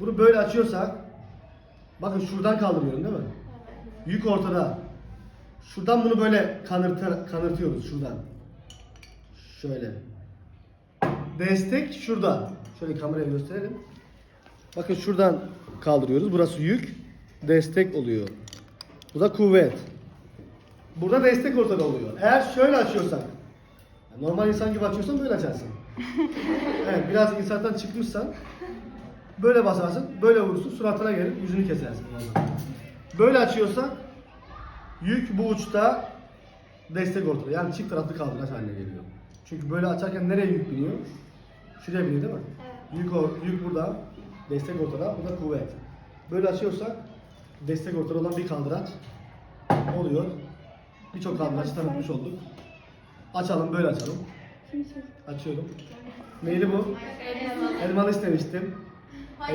Bunu böyle açıyorsak bakın şuradan kaldırıyorum değil mi? Yük ortada. Şuradan bunu böyle kanırtır, kanırtıyoruz şuradan. Şöyle. Destek şurada. Şöyle kameraya gösterelim. Bakın şuradan kaldırıyoruz. Burası yük. Destek oluyor. Bu da kuvvet. Burada destek ortada oluyor. Eğer şöyle açıyorsak, normal insan gibi açıyorsan böyle açarsın. Evet, biraz insandan çıkmışsan böyle basarsın, böyle vurursun, suratına gelir, yüzünü kesersin. Böyle açıyorsak yük bu uçta, destek ortada. Yani çift taraflı kaldıraç haline geliyor. Çünkü böyle açarken nereye yük biniyor? Şuraya biniyor değil mi? Yük, o, yük burada, destek ortada, bu da kuvvet. Böyle açıyorsak destek ortada olan bir kaldıraç oluyor. Birçok kaldıraç tanıtmış olduk. Açalım, böyle açalım. Açıyorum. Neydi bu? Elmalı istemiştim.